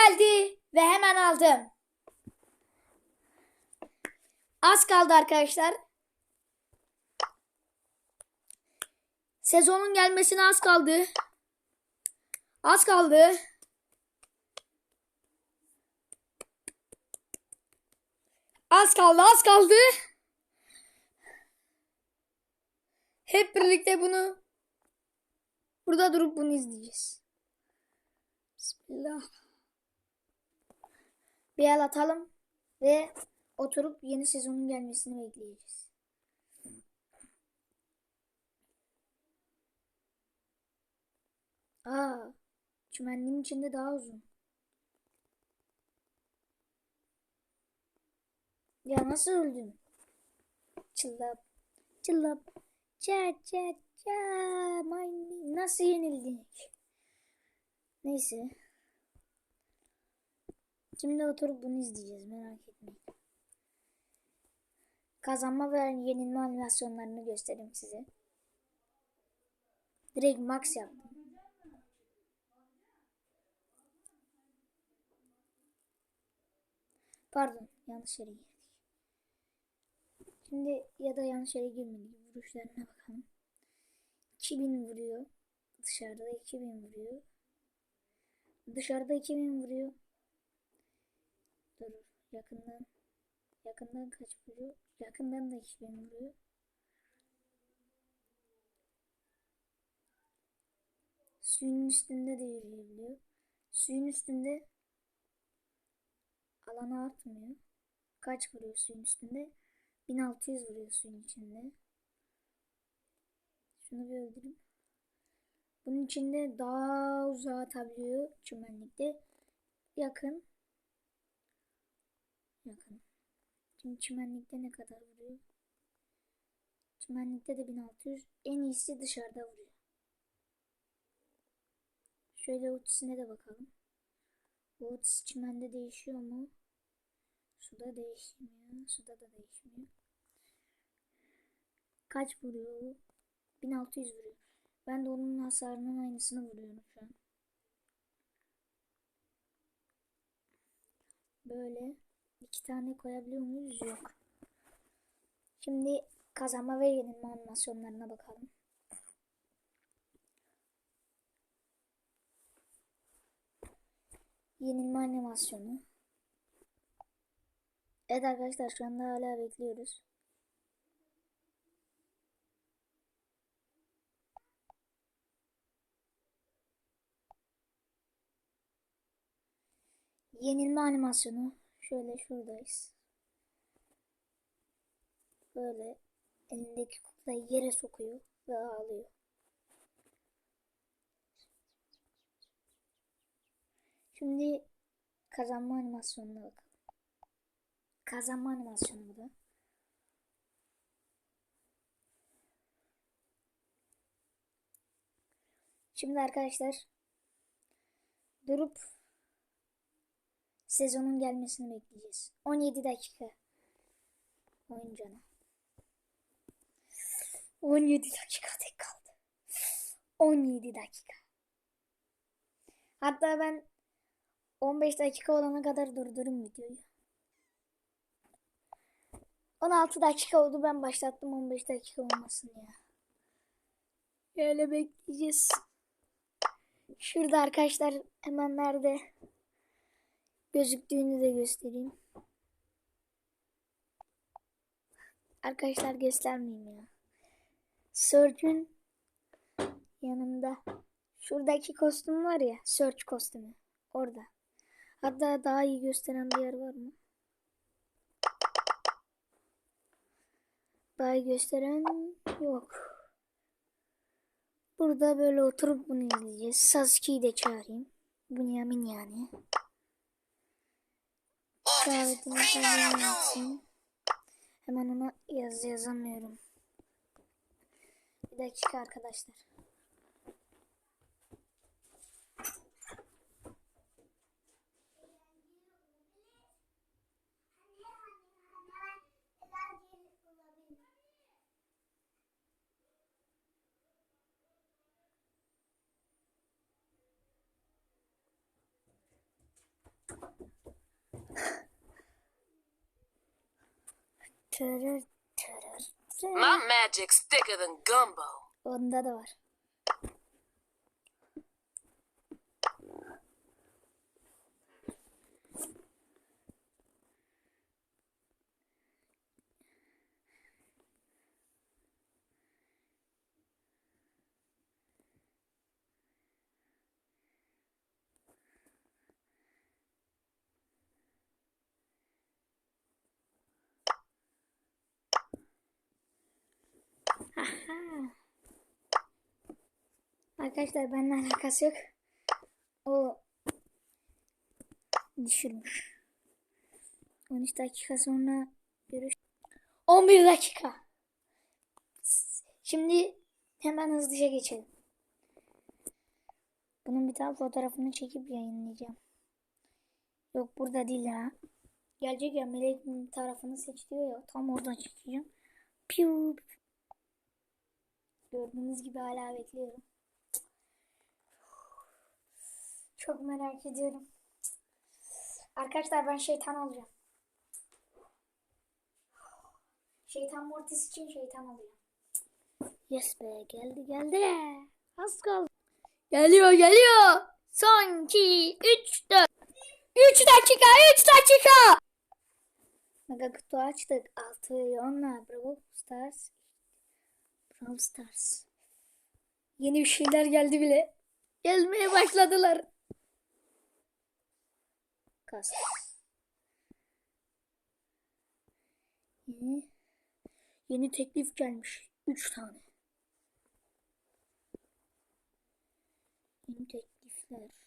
Geldi ve hemen aldım. Az kaldı arkadaşlar. Sezonun gelmesine az kaldı. Az kaldı. Az kaldı, az kaldı. Hep birlikte bunu burada durup bunu izleyeceğiz. Bismillah. Bir el atalım ve oturup yeni sezonun gelmesini bekleyeceğiz. Aa, çimenliğin içinde daha uzun. Ya nasıl öldüm? Çıllap, çıllap, ça ça ça, nasıl yenildik? Neyse. Şimdi oturup bunu izleyeceğiz merak etmeyin. Kazanma ve yenilme animasyonlarını göstereyim size. Direkt max yaptım. Pardon yanlış yere girdik. Şimdi ya da yanlış yere girmedik. Vuruşlarına bakalım. 2000 vuruyor. Dışarıda 2000 vuruyor. Dışarıda 2000 vuruyor. Dur yakından. Yakından kaç vuruyor? Yakından da 2000 vuruyor. Suyun üstünde de yürüyebiliyor. Suyun üstünde alanı artmıyor. Kaç vuruyor suyun üstünde? 1600 vuruyor suyun içinde. Şunu bir öldüreyim. Bunun içinde daha uzağa atabiliyor çimenlikte. Yakın. Yakın. Şimdi çimenlikte ne kadar vuruyor? Çimenlikte de 1600. En iyisi dışarıda vuruyor. Şöyle ultisine de bakalım. Bu ultisi çimende değişiyor mu? Suda değişmiyor. Suda da değişmiyor. Kaç vuruyor? 1600 vuruyor. Ben de onun hasarının aynısını vuruyorum şu an. Böyle iki tane koyabiliyor muyuz? Yok. Şimdi kazanma ve yenilme animasyonlarına bakalım. Yenilme animasyonu. Evet arkadaşlar şu anda hala bekliyoruz. Yenilme animasyonu. Şöyle şuradayız. Böyle elindeki kuklayı yere sokuyor ve ağlıyor. Şimdi kazanma animasyonuna bakalım. Kazanma animasyonu bu da. Şimdi arkadaşlar durup sezonun gelmesini bekleyeceğiz. 17 dakika oyun canı. 17 dakika tek kaldı. 17 dakika. Hatta ben 15 dakika olana kadar durdurum videoyu. 16 dakika oldu ben başlattım 15 dakika olmasın ya. Öyle bekleyeceğiz. Şurada arkadaşlar hemen nerede gözüktüğünü de göstereyim. Arkadaşlar göstermeyeyim ya. Surge'ün yanında şuradaki kostüm var ya Surge kostümü orada. Hatta daha iyi gösteren bir yer var mı? Daha iyi gösteren yok. Burada böyle oturup bunu izleyeceğiz. Sasuke'yi de çağırayım. Bunyamin yani. Kabul etsin. Hemen ona yaz yazamıyorum. Bir dakika arkadaşlar. Tırır tırır. My magic's thicker than gumbo. Onda da var. Aha. Arkadaşlar benimle alakası yok. O düşürmüş. 13 dakika sonra görüş. 11 dakika. Şimdi hemen hızlıca geçelim. Bunun bir tane fotoğrafını çekip yayınlayacağım. Yok burada değil ha. Gelecek ya melek tarafını seç diyor ya. Tam oradan çekeceğim. Piu. Gördüğünüz gibi hala bekliyorum. Çok merak ediyorum. Arkadaşlar ben şeytan olacağım. Şeytan Mortis için şeytan olacağım. Yes be geldi geldi. Az kaldı. Geliyor geliyor. Son 2 3 4 3 dakika 3 dakika. Mega kutu açtık. 6 onunla Brawl Stars. Brawl Stars. Yeni bir şeyler geldi bile. Gelmeye başladılar. Kas. Yeni, yeni teklif gelmiş. Üç tane. Yeni teklifler.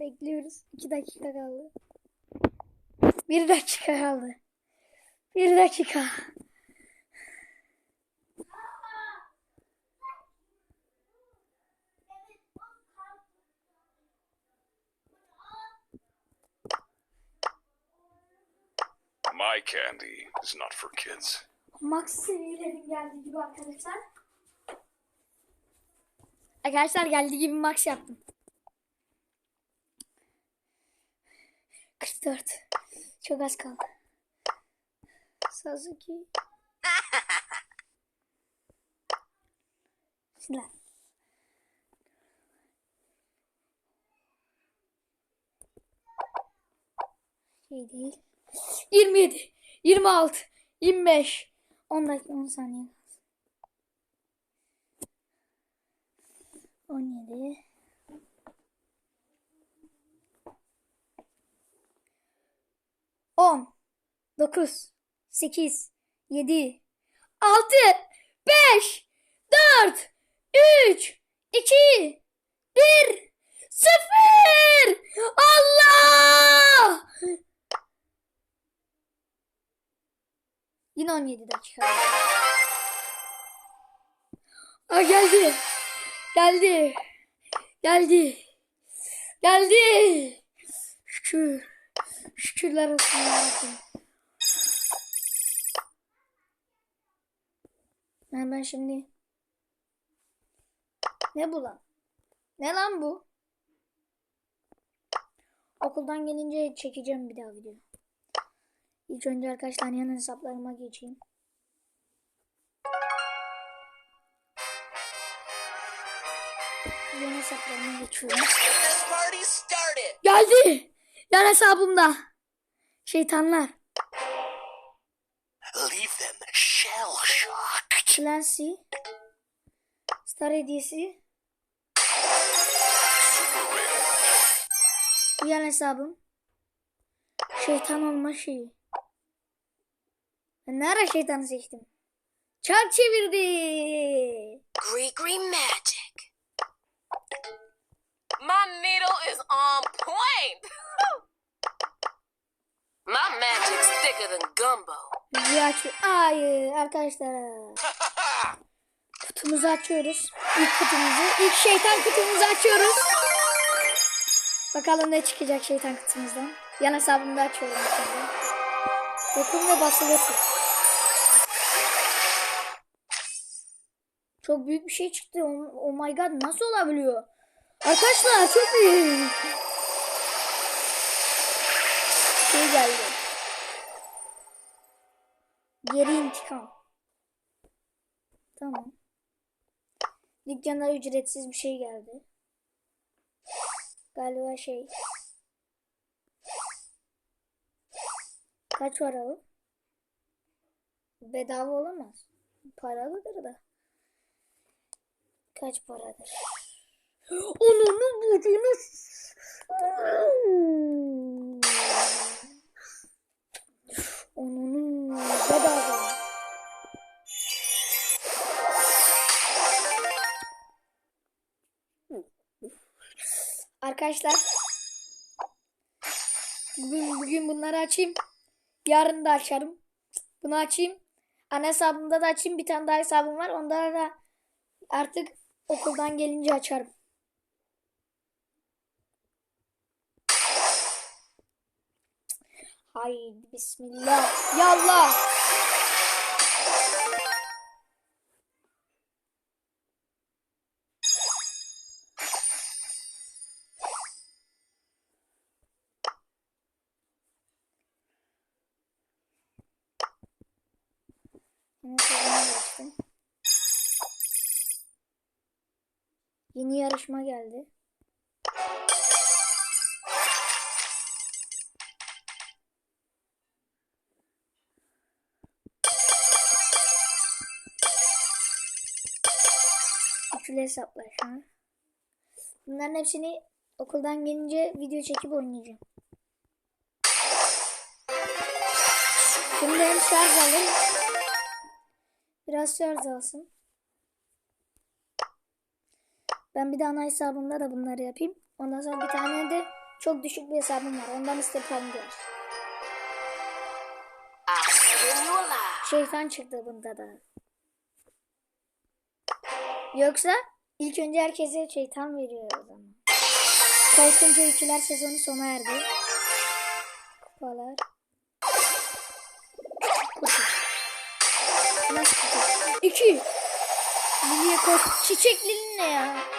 Bekliyoruz. İki dakika kaldı. Bir dakika kaldı. Bir dakika. My candy is not for kids. Max seviyelerim geldi gibi arkadaşlar. Arkadaşlar geldi gibi max yaptım. 44. Çok az kaldı. Sasuke. Silah. Şey değil. 27, 26, 25, 10 dakika 10 saniye. 17 10 9 8 7 6 5 4 3 2 1 0 Allah! Yine 17 dakika. Aa geldi. Geldi. Geldi. Geldi. Şükür. Şükürler olsun yarabbim. Ben, şimdi ne bu lan? Ne lan bu? Okuldan gelince çekeceğim bir daha video. İlk önce arkadaşlar yan hesaplarıma geçeyim. Yan hesaplarıma geçiyorum. Geldi. Yan hesabımda. Şeytanlar. Leave them shell shocked. Clancy. Star hediyesi. Yan hesabım. Şeytan olma şeyi. Ben ne ara şeytanı seçtim? Çark çevirdi. Gree green magic. My needle is on point. My magic's thicker than gumbo. Müziği açıyor. Hayır arkadaşlar. Kutumuzu açıyoruz. İlk kutumuzu. İlk şeytan kutumuzu açıyoruz. Bakalım ne çıkacak şeytan kutumuzdan. Yan hesabımda açıyorum şimdi. Dokun ve basılı tut. Çok büyük bir şey çıktı. Oh, oh my god nasıl olabiliyor? Arkadaşlar çok büyük. Şey geldi. Geri intikam. Tamam. Dükkana ücretsiz bir şey geldi. Galiba şey. Kaç para o? Bedava olamaz. Paralıdır da. Kaç paradır? Onun bucunu Arkadaşlar bugün bugün bunları açayım. Yarın da açarım. Bunu açayım. Ana hesabımda da açayım. Bir tane daha hesabım var. Onda da artık okuldan gelince açarım. Haydi bismillah. Yallah. Yeni yarışma geldi. Üçlü hesaplaşma. Bunların hepsini okuldan gelince video çekip oynayacağım. Şimdi hem şarj alın. Biraz şarj alsın. Ben bir de ana hesabımda da bunları yapayım. Ondan sonra bir tane de çok düşük bir hesabım var. Ondan you alive. Şeytan çıktı bunda da. Yoksa ilk önce herkese şeytan veriyor o zaman. Korkunç Öyküler sezonu sona erdi. Kupalar. Kutu. Nasıl kutu? İki. Liliye koş. Çiçekli ne ya?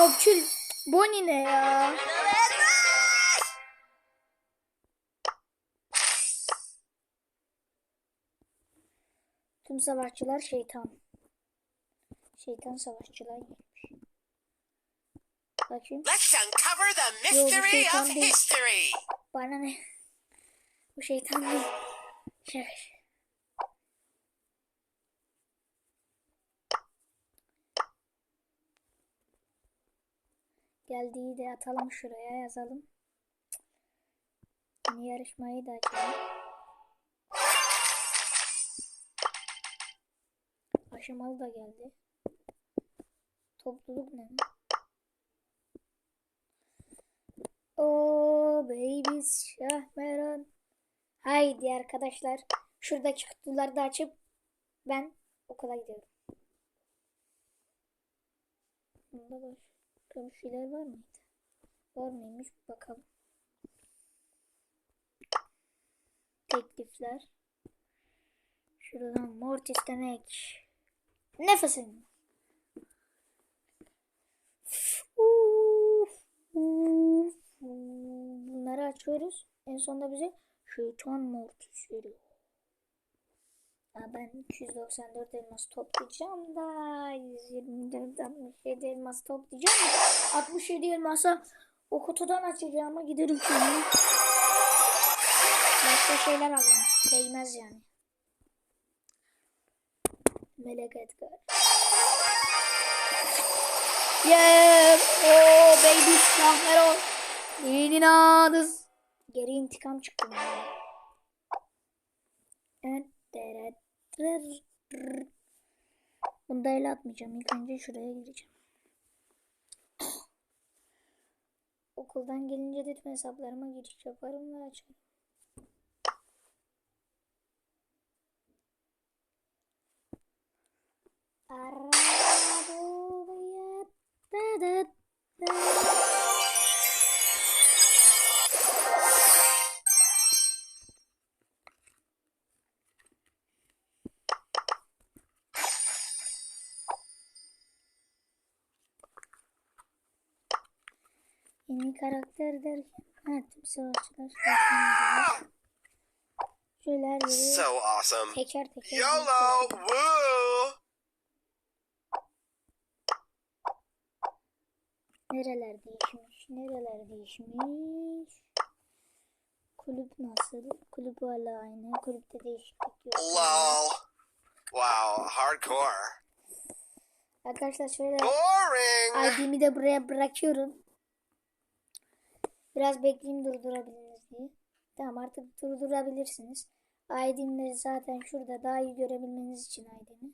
Topçul. Bonnie ne ya? Tüm savaşçılar şeytan. Şeytan savaşçılar gelmiş. Bakayım. Let's uncover the Yo, mystery şeytan of history. Bana ne? Bu şeytan değil. Şaka. Geldiği de atalım şuraya yazalım. Yeni yarışmayı da açalım. Aşamalı da geldi. Topluluk ne? Oh baby Şahmeran. Haydi arkadaşlar. Şuradaki kutuları da açıp ben okula gidiyorum. Bunda başka bir şeyler var mıydı? Var mıymış bakalım. Teklifler. Şuradan mort istemek. Nefesin. Bunları açıyoruz. En sonunda bize şeytan mortis veriyor. Ben 294 elmas toplayacağım da 124 67 elmas toplayacağım da 67 elmasa o kutudan açacağıma giderim şimdi. Başka şeyler alırım. Değmez yani. Melek Edgar. Yeah, oh baby Kahmeron. Yeni nadız. Geri intikam çıktı. Evet. Bunu da el atmayacağım. İlk önce şuraya gireceğim. Okuldan gelince de tüm hesaplarıma giriş yaparım ve açarım. Arabaya savaşçılar savaşçılar. Şöyle her yeri So awesome. teker teker YOLO! Woo! Nereler değişmiş? Nereler değişmiş? Kulüp nasıl? Kulüp hala aynı. Kulüpte değişiklik yok. LOL. Wow, hardcore. Arkadaşlar şöyle Boring! ID'mi de buraya bırakıyorum. Biraz bekleyeyim durdurabiliriz diye. Tamam artık durdurabilirsiniz. ID'm de zaten şurada daha iyi görebilmeniz için ID'mi.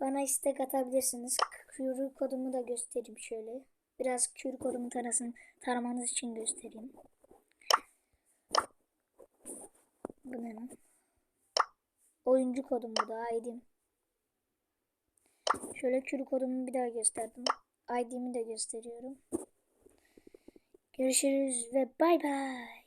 Bana istek atabilirsiniz. QR kodumu da göstereyim şöyle. Biraz QR kodumu tarasın, taramanız için göstereyim. Bu ne lan? Oyuncu kodum bu da ID'm. Şöyle QR kodumu bir daha gösterdim. ID'mi de gösteriyorum. Görüşürüz ve bay bay.